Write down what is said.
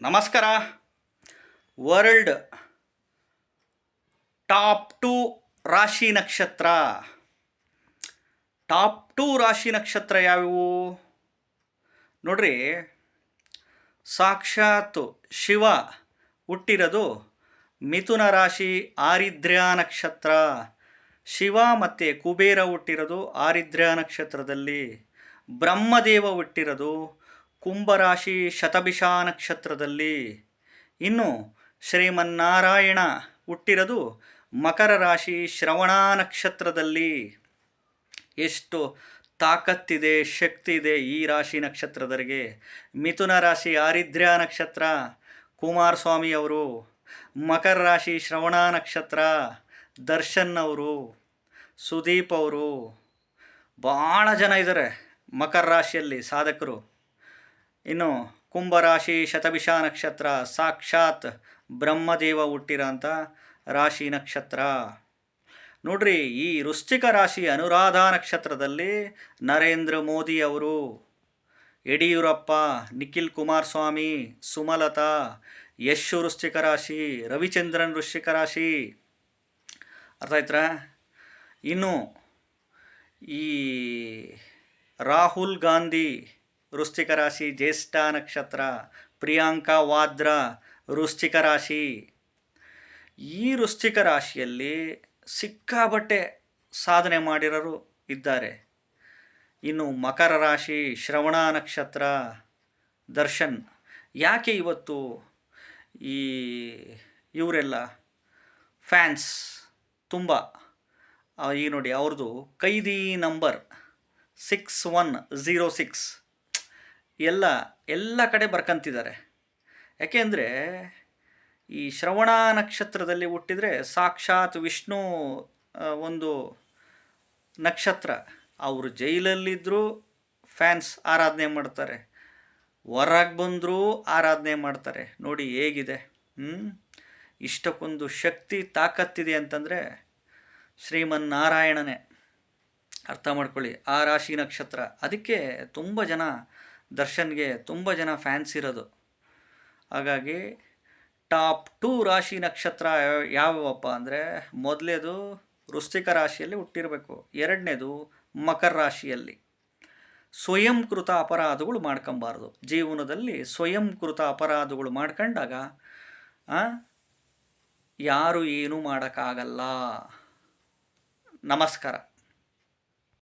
ನಮಸ್ಕಾರ. World top two ರಾಶಿ ನಕ್ಷತ್ರ. ಟಾಪ್ ಟು ರಾಶಿ ನಕ್ಷತ್ರ ಯಾವ್ಯಾವು ನೋಡ್ರಿ, ಸಾಕ್ಷಾತ್ ಶಿವ ಹುಟ್ಟಿರೋದು ಮಿಥುನ ರಾಶಿ ಆರಿದ್ರ್ಯ ನಕ್ಷತ್ರ. ಶಿವ ಮತ್ತು ಕುಬೇರ ಹುಟ್ಟಿರೋದು ಆರಿದ್ರ್ಯ ನಕ್ಷತ್ರದಲ್ಲಿ. ಬ್ರಹ್ಮದೇವ ಹುಟ್ಟಿರೋದು ಕುಂಭರಾಶಿ ಶತಭಿಷಾ ನಕ್ಷತ್ರದಲ್ಲಿ ಇನ್ನು ಶ್ರೀಮನ್ನಾರಾಯಣ ಹುಟ್ಟಿರೋದು ಮಕರ ರಾಶಿ ಶ್ರವಣ ನಕ್ಷತ್ರದಲ್ಲಿ. ಎಷ್ಟು ತಾಕತ್ತಿದೆ, ಶಕ್ತಿ ಇದೆ ಈ ರಾಶಿ ನಕ್ಷತ್ರದರಿಗೆ. ಮಿಥುನ ರಾಶಿ ಆರಿದ್ರ್ಯ ನಕ್ಷತ್ರ, ಕುಮಾರಸ್ವಾಮಿ ಅವರು. ಮಕರ ರಾಶಿ ಶ್ರವಣ ನಕ್ಷತ್ರ, ದರ್ಶನ್ ಅವರು. ಸುದೀಪ್ ಅವರು. ಭಾಳ ಜನ ಇದ್ದಾರೆ ಮಕರ ರಾಶಿಯಲ್ಲಿ ಸಾಧಕರು. ಇನ್ನು ಕುಂಭರಾಶಿ ಶತಭಿಷ ನಕ್ಷತ್ರ ಸಾಕ್ಷಾತ್ ಬ್ರಹ್ಮದೇವ ಹುಟ್ಟಿರೋಂಥ ರಾಶಿ ನಕ್ಷತ್ರ. ನೋಡ್ರಿ, ಈ ವೃಶ್ಚಿಕ ರಾಶಿ ಅನುರಾಧ ನಕ್ಷತ್ರದಲ್ಲಿ ನರೇಂದ್ರ ಮೋದಿ ಅವರು, ಯಡಿಯೂರಪ್ಪ, ನಿಖಿಲ್ ಕುಮಾರಸ್ವಾಮಿ, ಸುಮಲತಾ, ಯಶು ವೃಶ್ಚಿಕ ರಾಶಿ, ರವಿಚಂದ್ರನ್ ವೃಶ್ಚಿಕ ರಾಶಿ. ಅರ್ಥ ಆಯ್ತಾ ಇನ್ನು ಈ ರಾಹುಲ್ ಗಾಂಧಿ ವೃಶ್ಚಿಕ ರಾಶಿ ಜ್ಯೇಷ್ಠ ನಕ್ಷತ್ರ, ಪ್ರಿಯಾಂಕಾ ವಾದ್ರ ವೃಶ್ಚಿಕ ರಾಶಿ ಈ ವೃಶ್ಚಿಕ ರಾಶಿಯಲ್ಲಿ ಸಿಕ್ಕಾಬಟ್ಟೆ ಸಾಧನೆ ಮಾಡಿರೋರು ಇದ್ದಾರೆ. ಇನ್ನು ಮಕರ ರಾಶಿ, ಶ್ರವಣ ನಕ್ಷತ್ರ, ದರ್ಶನ್. ಯಾಕೆ ಇವತ್ತು ಈ ಇವರೆಲ್ಲ ಫ್ಯಾನ್ಸ್ ತುಂಬ? ಈಗ ನೋಡಿ, ಅವ್ರದ್ದು ಕೈದಿ number six one zero six. ಎಲ್ಲ ಎಲ್ಲ ಕಡೆ ಬರ್ಕಂತಿದ್ದಾರೆ. ಯಾಕೆಂದರೆ ಈ ಶ್ರವಣ ನಕ್ಷತ್ರದಲ್ಲಿ ಹುಟ್ಟಿದರೆ ಸಾಕ್ಷಾತ್ ವಿಷ್ಣು ಒಂದು ನಕ್ಷತ್ರ. ಅವರು ಜೈಲಲ್ಲಿದ್ದರೂ ಫ್ಯಾನ್ಸ್ ಆರಾಧನೆ ಮಾಡ್ತಾರೆ. ಹೊರಗೆ ಬಂದರೂ ಆರಾಧನೆ ಮಾಡ್ತಾರೆ. ನೋಡಿ ಹೇಗಿದೆ. ಇಷ್ಟಕ್ಕೊಂದು ಶಕ್ತಿ, ತಾಕತ್ತಿದೆ ಅಂತಂದರೆ ಶ್ರೀಮನ್ನಾರಾಯಣನೇ. ಅರ್ಥ ಮಾಡ್ಕೊಳ್ಳಿ. ಆ ರಾಶಿ ನಕ್ಷತ್ರ. ಅದಕ್ಕೆ ತುಂಬ ಜನ ದರ್ಶನ್ಗೆ ತುಂಬ ಜನ ಫ್ಯಾನ್ಸ್ ಇರೋದು. ಹಾಗಾಗಿ ಟಾಪ್ ಟೂ ರಾಶಿ ನಕ್ಷತ್ರ ಯಾವ್ಯಾವಪ್ಪ ಅಂದರೆ ಮೊದಲೇದು ವೃಶ್ಚಿಕ ರಾಶಿಯಲ್ಲಿ ಹುಟ್ಟಿರಬೇಕು, ಎರಡನೇದು ಮಕರ ರಾಶಿಯಲ್ಲಿ. ಸ್ವಯಂಕೃತ ಅಪರಾಧಗಳು ಮಾಡ್ಕೊಬಾರ್ದು. ಜೀವನದಲ್ಲಿ ಸ್ವಯಂಕೃತ ಅಪರಾಧಗಳು ಮಾಡ್ಕೊಂಡಾಗ ಯಾರು ಏನೂ ಮಾಡೋಕ್ಕಾಗಲ್ಲ. ನಮಸ್ಕಾರ.